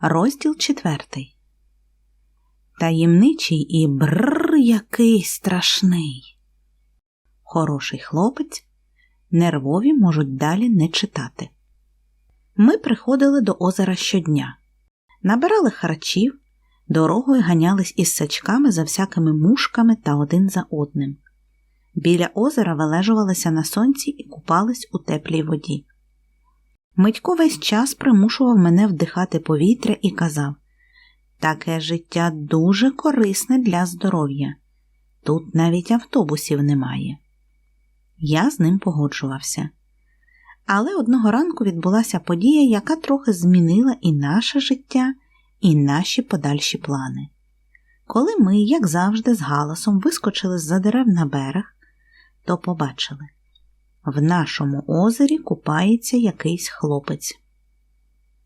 Розділ четвертий. Таємничий і бррр який страшний. Хороший хлопець. Нервові можуть далі не читати. Ми приходили до озера щодня, набирали харчів, дорогою ганялись із сачками за всякими мушками та один за одним. Біля озера вилежувалися на сонці і купались у теплій воді. Митько весь час примушував мене вдихати повітря і казав таке життя дуже корисне для здоров'я. Тут навіть автобусів немає. Я з ним погоджувався. Але одного ранку відбулася подія, яка трохи змінила і наше життя, і наші подальші плани. Коли ми, як завжди, з галасом вискочили з-за дерев на берег, то побачили в нашому озері купається якийсь хлопець.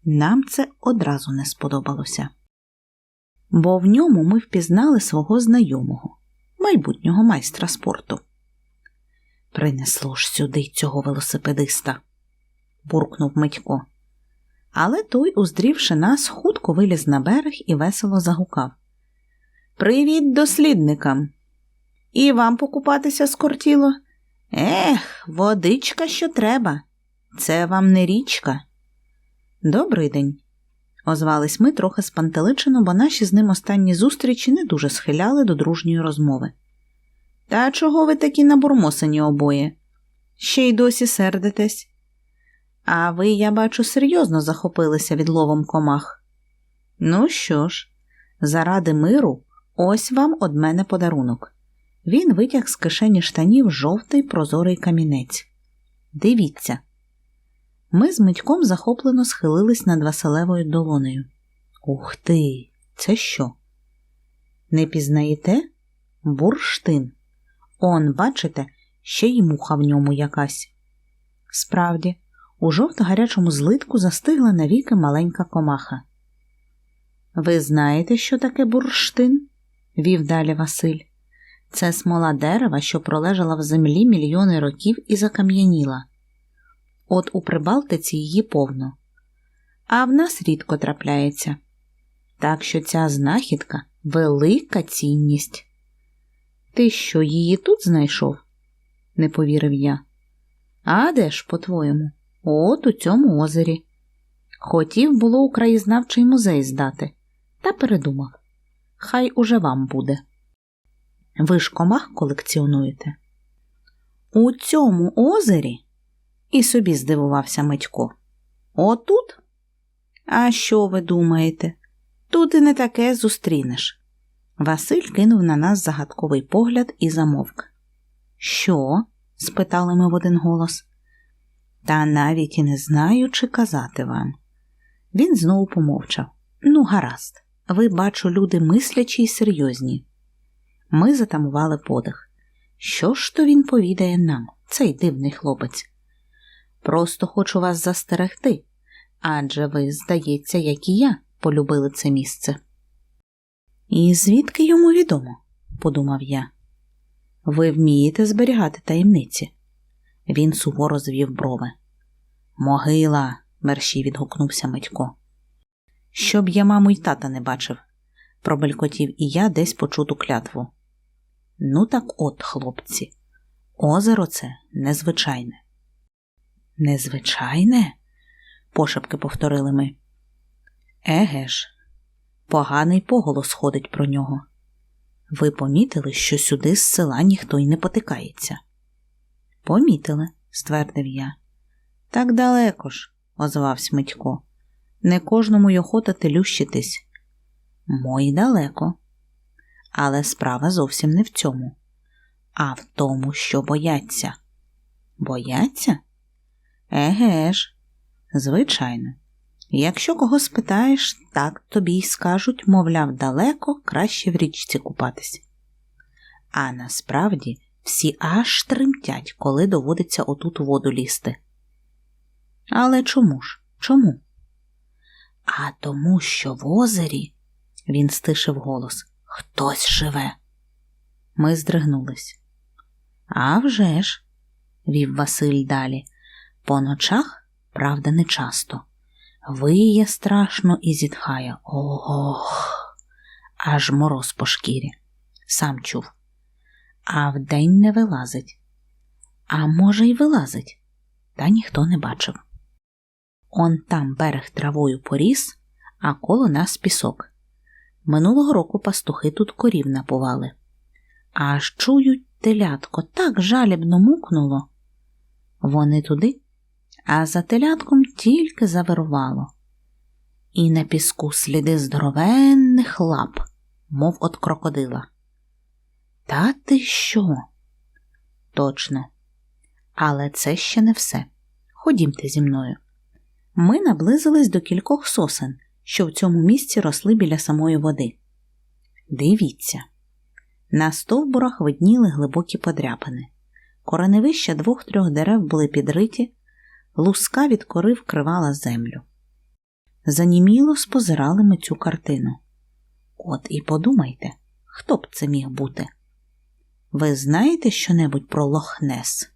Нам це одразу не сподобалося, бо в ньому ми впізнали свого знайомого, майбутнього майстра спорту. Принесло ж сюди цього велосипедиста, буркнув Митько. Але той, уздрівши нас, хутко виліз на берег і весело загукав. Привіт дослідникам! І вам покупатися скортіло? Ех, водичка, що треба. Це вам не річка. Добрий день, озвались ми трохи спантеличено, бо наші з ним останні зустрічі не дуже схиляли до дружньої розмови. Та чого ви такі набурмосені обоє? Ще й досі сердитесь. А ви, я бачу, серйозно захопилися відловом комах. Ну що ж, заради миру, ось вам од мене подарунок. Він витяг з кишені штанів жовтий прозорий камінець. Дивіться. Ми з Митьком захоплено схилились над Василевою долонею. Ух ти, це що? Не пізнаєте? Бурштин. Он, бачите, ще й муха в ньому якась. Справді, у жовто-гарячому злитку застигла навіки маленька комаха. Ви знаєте, що таке бурштин? вів далі Василь. Це смола дерева, що пролежала в землі мільйони років і закам'яніла. От у Прибалтиці її повно, а в нас рідко трапляється. Так що ця знахідка велика цінність. Ти що, її тут знайшов? не повірив я. А де ж, по-твоєму? От у цьому озері. Хотів було у краєзнавчий музей здати, та передумав. Хай уже вам буде. Ви ж комах колекціонуєте? У цьому озері? І собі здивувався Митько. Отут? А що ви думаєте? Тут і не таке зустрінеш. Василь кинув на нас загадковий погляд і замовк. Що? спитали ми в один голос. Та навіть і не знаю, чи казати вам. Він знову помовчав. Ну, гаразд, ви, бачу, люди мислячі й серйозні. Ми затамували подих. Що ж то він повідає нам, цей дивний хлопець? Просто хочу вас застерегти, адже ви, здається, як і я, полюбили це місце. І звідки йому відомо? подумав я. Ви вмієте зберігати таємниці? Він суворо звів брови. Могила, мерщій відгукнувся Митько. Щоб я маму й тата не бачив, пробелькотів і я десь почуту клятву. Ну так от, хлопці, озеро це незвичайне. Незвичайне? пошепки повторили ми. Еге ж, поганий поголос ходить про нього. Ви помітили, що сюди з села ніхто й не потикається? Помітили, ствердив я. Так далеко ж, озвався Митько. Не кожному й охота телющитись. Мой далеко. Але справа зовсім не в цьому, а в тому, що бояться. Бояться? Еге ж, звичайно. Якщо кого спитаєш, так тобі й скажуть, мовляв, далеко краще в річці купатись. А насправді всі аж тремтять, коли доводиться отут воду лізти. Але чому ж? Чому? А тому, що в озері, він стишив голос, хтось живе. Ми здригнулись. «А вже ж», – вів Василь далі, по ночах, правда, не часто. виє страшно і зітхає. Ох, аж мороз по шкірі. Сам чув. А вдень не вилазить. А може, й вилазить, та ніхто не бачив. Он там берег травою поріс, а коло нас пісок. Минулого року пастухи тут корів напували. Аж чують, телятко так жалібно мукнуло. Вони туди, а за телятком тільки завирувало. І на піску сліди здоровенних лап, мов от крокодила. Та ти що? Точно. Але це ще не все. Ходімте зі мною. Ми наблизились до кількох сосен, що в цьому місці росли біля самої води. Дивіться. На стовбурах видніли глибокі подряпини. Кореневища двох-трьох дерев були підриті, луска від кори вкривала землю. Заніміло спозирали ми цю картину. От і подумайте, хто б це міг бути? Ви знаєте щонебудь про Лохнес?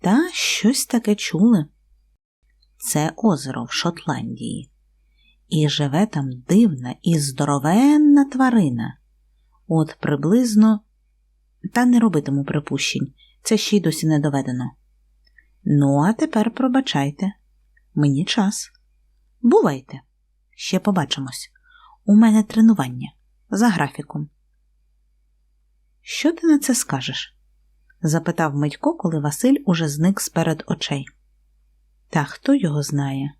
Та щось таке чули. Це озеро в Шотландії. І живе там дивна і здоровенна тварина. От приблизно, та не робитиму припущень, це ще й досі не доведено. Ну, а тепер пробачайте, мені час. Бувайте, ще побачимось. У мене тренування за графіком. Що ти на це скажеш? запитав Митько, коли Василь уже зник сперед очей. Та хто його знає?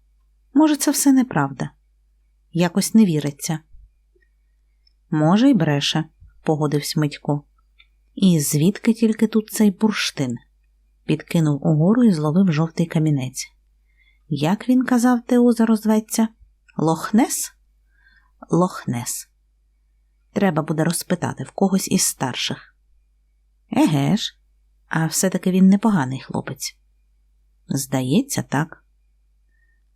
Може, це все неправда. Якось не віриться. Може, й бреше, погодився Митько. І звідки тільки тут цей бурштин? Підкинув угору і зловив жовтий камінець. Як він казав, те озеро зветься? Лохнес? Лохнес. Треба буде розпитати в когось із старших. Еге ж, а все-таки він непоганий хлопець. Здається, так.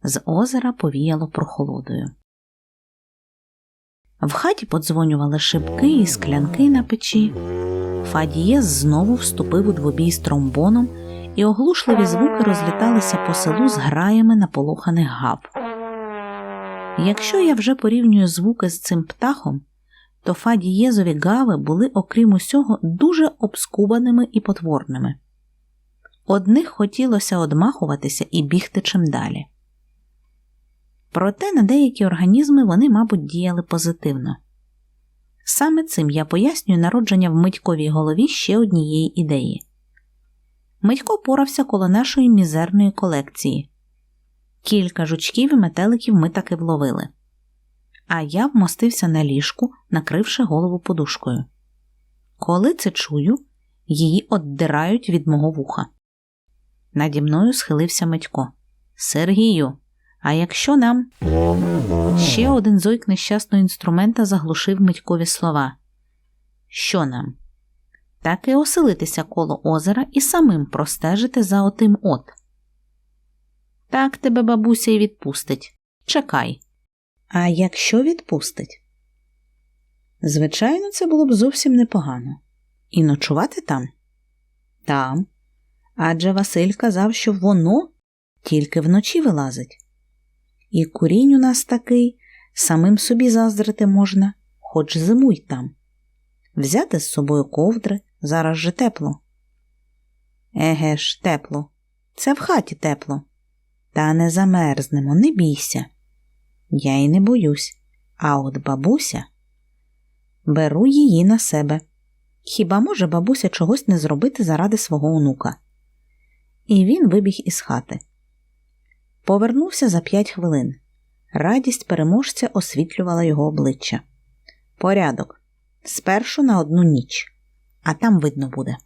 З озера повіяло прохолодою. В хаті подзвонювали шибки і склянки на печі. Фадієс знову вступив у двобій з тромбоном, і оглушливі звуки розліталися по селу з граями наполоханих гав. Якщо я вже порівнюю звуки з цим птахом, то фадієзові гави були, окрім усього, дуже обскубаними і потворними. Одних хотілося одмахуватися і бігти чим далі. Проте на деякі організми вони, мабуть, діяли позитивно. Саме цим я пояснюю народження в Митьковій голові ще однієї ідеї. Митько порався коло нашої мізерної колекції. Кілька жучків і метеликів ми таки вловили. А я вмостився на ліжку, накривши голову подушкою. Коли це чую, її оддирають від мого вуха. Наді мною схилився Митько. Сергію, а якщо нам. Ще один зойк нещасного інструмента заглушив Митькові слова. Що нам? Так і оселитися коло озера і самим простежити за отим от. Так тебе бабуся й відпустить. Чекай. А якщо відпустить? Звичайно, це було б зовсім непогано. І ночувати там? Там. Адже Василь казав, що воно тільки вночі вилазить. І курінь у нас такий, самим собі заздрити можна, хоч зимуй там. Взяти з собою ковдри, зараз же тепло. Еге ж, тепло. Це в хаті тепло. Та не замерзнемо, не бійся. Я й не боюсь. А от бабуся беру її на себе. Хіба може бабуся чогось не зробити заради свого онука? І він вибіг із хати. Повернувся за п'ять хвилин. Радість переможця освітлювала його обличчя. Порядок. Спершу на одну ніч, а там видно буде.